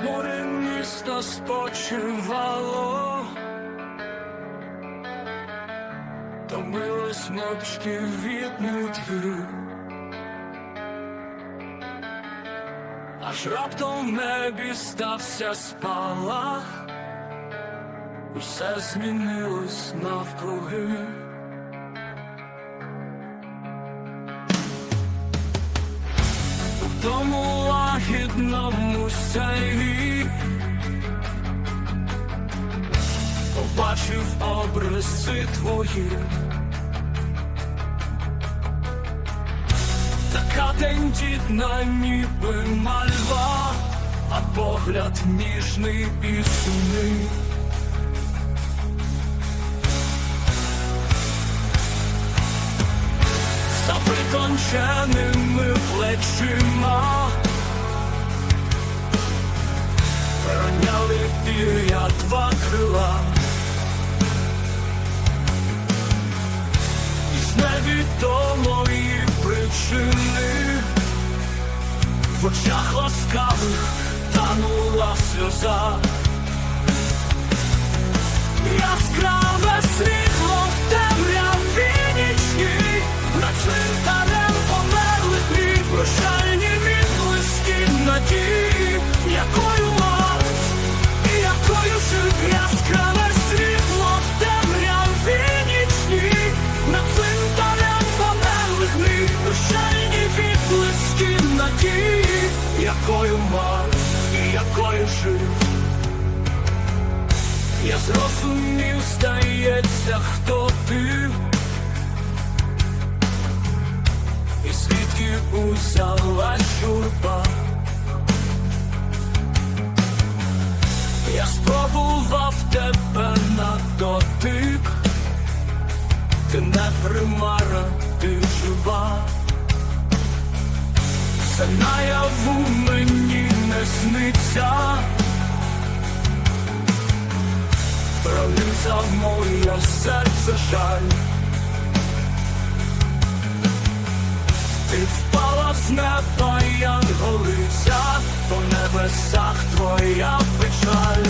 Похмуре місто спочивало, томилось мовчки від нудьги. Аж раптом в небі стався спалах, усе змінилось навкруги. Тому лагідному сяйві побачив обриси твої. Така тендітна ніби мальва, а погляд ніжний і сумний. За притонченими плечима очах ласкавих танула сльоза Яскраве світло в темряві нічній Над цвинтарем померлих мій Прощальні Якою мать і якою жив я зрозумів, здається, хто ти, і звідки узялась журба. Я спробував тебе на дотик, ти не примара, ти жива. Все наяву мені не сниться. Пронизав моє серце жаль. Ти впала з неба, як голиця По небесах твоя печаль